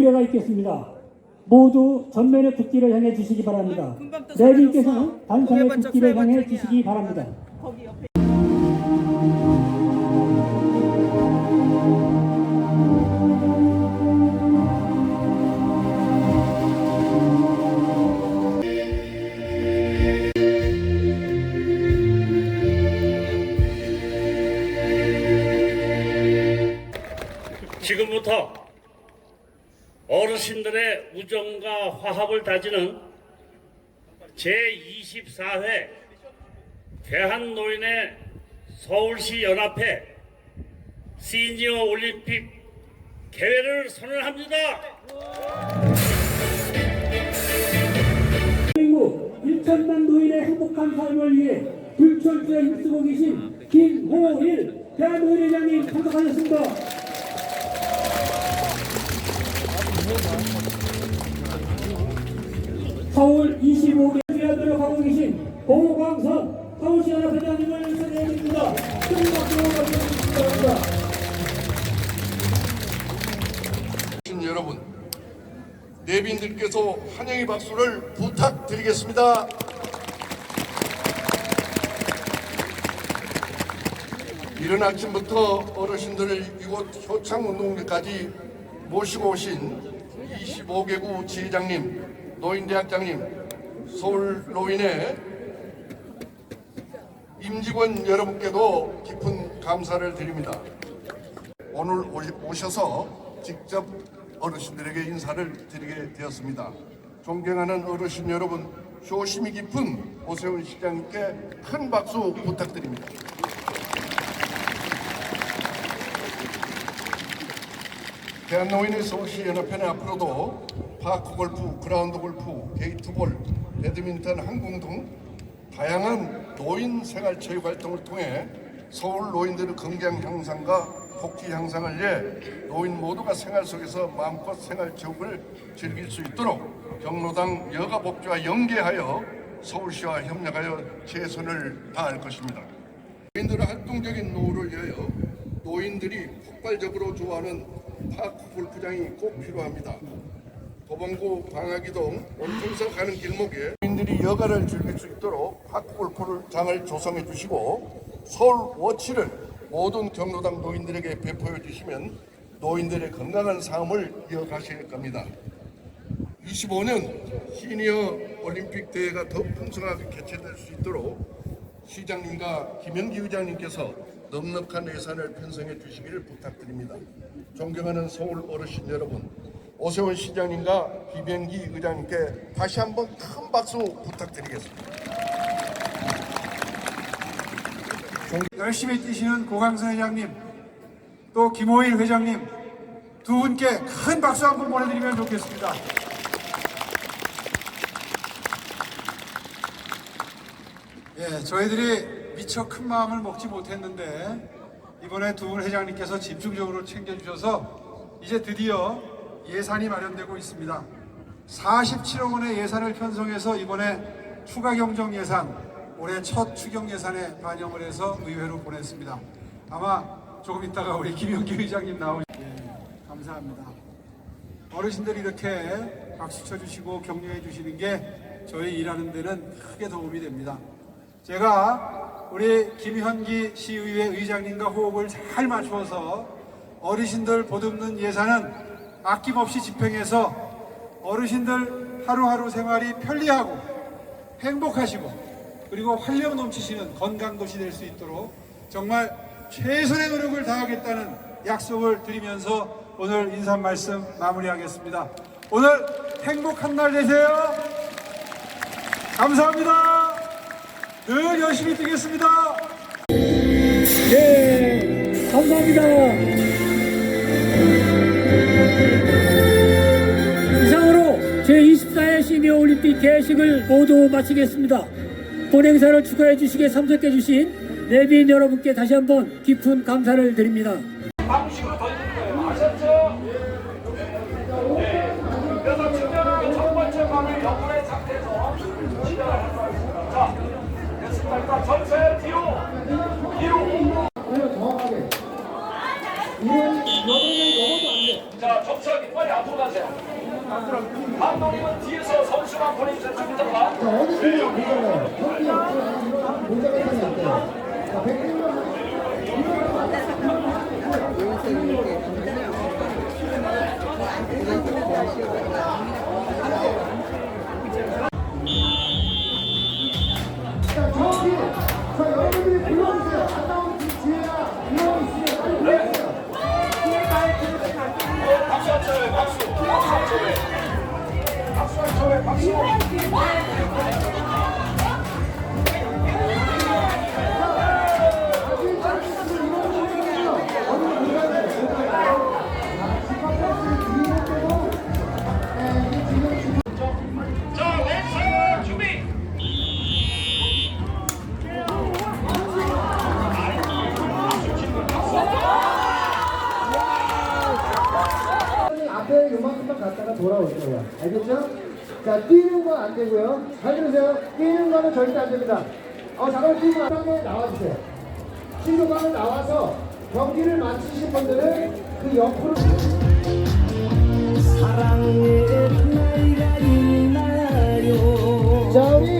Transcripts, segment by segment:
의례가 있겠습니다. 모두 전면의 국기를 향해 주시기 바랍니다. 내빈께서는 사라졌어. 단상의 국기를 향해. 주시기 바랍니다. 거기 옆에 지금부터 어르신들의 우정과 화합을 다지는 제24회 대한노인의 서울시 연합회 시니어 올림픽 개회를 선언합니다. 대한민국 1천만 노인의 행복한 삶을 위해 불철주에 힘쓰고 계신 김호일 대한노인회장님 참석하셨습니다. 서울 25개 위원들을 하고 계신 고광선 서울시 연합회장님을 소개해 드립니다. 큰 박수로 바랍니다. 신 여러분, 내빈들께서 환영의 박수를 부탁드리겠습니다. 이른 아침부터 어르신들을 이곳 효창운동장까지 모시고 오신 25개구 지회장님, 노인대학장님, 서울 노인의 임직원 여러분께도 깊은 감사를 드립니다. 오늘 오셔서 직접 어르신들에게 인사를 드리게 되었습니다. 존경하는 어르신 여러분, 효심이 깊은 오세훈 시장님께 큰 박수 부탁드립니다. 대한노인의 서울시 연합회는 앞으로도 파크 골프, 그라운드 골프, 게이트볼, 배드민턴, 항공 등 다양한 노인 생활 체육 활동을 통해 서울 노인들의 건강 향상과 복지 향상을 위해 노인 모두가 생활 속에서 마음껏 생활 체육을 즐길 수 있도록 경로당 여가 복지와 연계하여 서울시와 협력하여 최선을 다할 것입니다. 노인들의 활동적인 노후를 위하여 노인들이 폭발적으로 좋아하는 파크 골프장이 꼭 필요합니다. 도봉구 방화기동 원통사 가는 길목에 노인들이 여가를 즐길 수 있도록 파크 골프장을 조성해 주시고 서울 워치를 모든 경로당 노인들에게 배포해 주시면 노인들의 건강한 삶을 이어가실 겁니다. 25년 시니어 올림픽 대회가 더 풍성하게 개최될 수 있도록 시장님과 김영기 의장님께서 넉넉한 예산을 편성해 주시기를 부탁드립니다. 존경하는 서울 어르신 여러분, 오세훈 시장님과 김영기 의장님께 다시 한번 큰 박수 부탁드리겠습니다. 열심히 뛰시는 고강선 회장님, 또 김호일 회장님 두 분께 큰 박수 한 번 보내드리면 좋겠습니다. 예, 저희들이 미처 큰 마음을 먹지 못했는데 이번에 두 분 회장님께서 집중적으로 챙겨주셔서 이제 드디어 예산이 마련되고 있습니다. 47억 원의 예산을 편성해서 이번에 추가 경정 예산 올해 첫 추경 예산에 반영을 해서 의회로 보냈습니다. 아마 조금 있다가 우리 김영기 의장님 나오시. 예, 감사합니다. 어르신들이 이렇게 박수 쳐주시고 격려해 주시는 게 저희 일하는 데는 크게 도움이 됩니다. 제가 우리 김현기 시의회 의장님과 호흡을 잘 맞추어서 어르신들 보듬는 예산은 아낌없이 집행해서 어르신들 하루하루 생활이 편리하고 행복하시고 그리고 활력 넘치시는 건강도시 될 수 있도록 정말 최선의 노력을 다하겠다는 약속을 드리면서 오늘 인사 말씀 마무리하겠습니다. 오늘 행복한 날 되세요. 감사합니다. 늘 열심히 뛰겠습니다. 네, 감사합니다. 이상으로 제24회 시니어 올림픽 개식을 모두 마치겠습니다. 본 행사를 축하해 주시게 참석해 주신 내빈 여러분께 다시 한번 깊은 감사를 드립니다. 자, 정차기 빨리 앞으로 가세요. 감독님은 뒤에서 선수만 보내주세요. 좀 이따가. 박수 박수. 박수 박수. 절대 안 됩니다. 어, 잠깐만 나중에 나와주세요. 신도방을 나와서 경기를 마치신 분들은 그 옆으로 자, 우리 열심히 응원해주세요.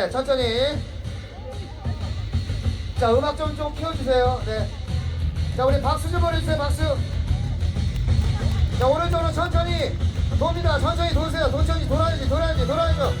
부럽게. 천천히. 자, 음악 좀 좀 키워주세요. 네. 자, 우리 박수 좀 보내주세요. 박수. 자, 오른쪽으로 천천히 돕니다. 천천히 도세요. 천천히 돌아야지, 돌아야지, 돌아야죠.